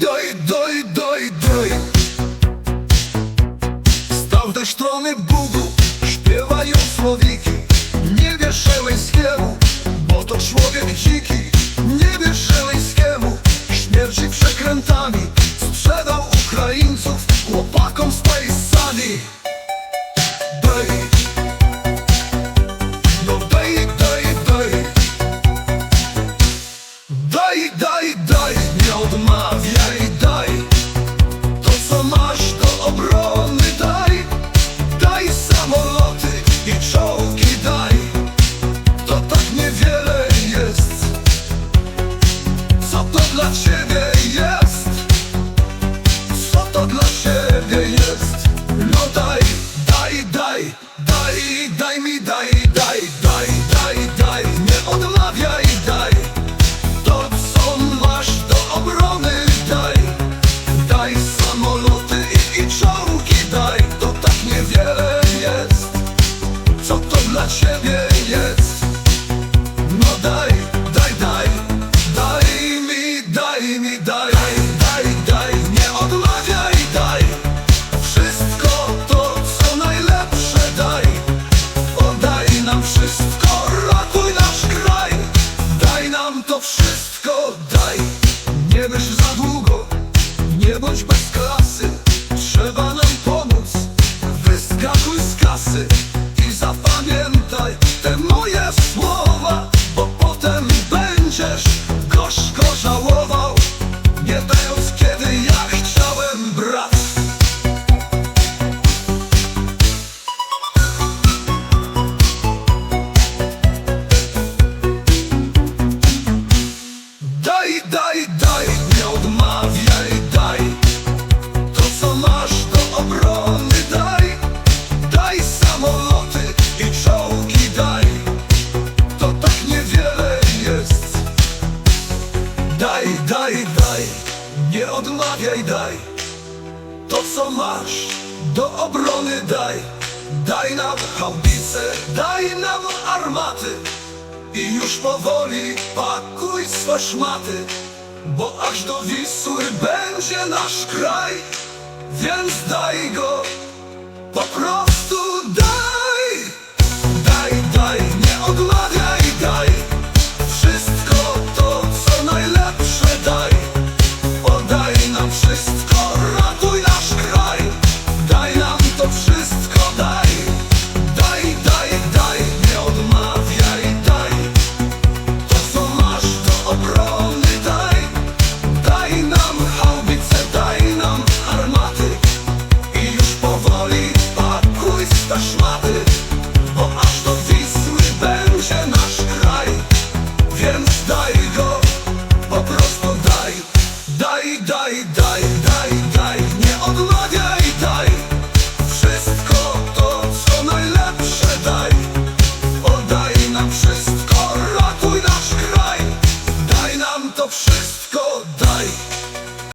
doj, doj, doj, doj Z tamtej strony Bugu śpiewają słowiki. Nie wieszyły śpiewu, bo to człowiek dziki. wszystko daj. Nie myśl Daj, daj, nie odmawiaj, daj. To co masz, do obrony daj. Daj nam haubice, daj nam armaty. I już powoli pakuj swe szmaty Bo aż do Wisły będzie nasz kraj. Więc daj go, po prostu daj. Dói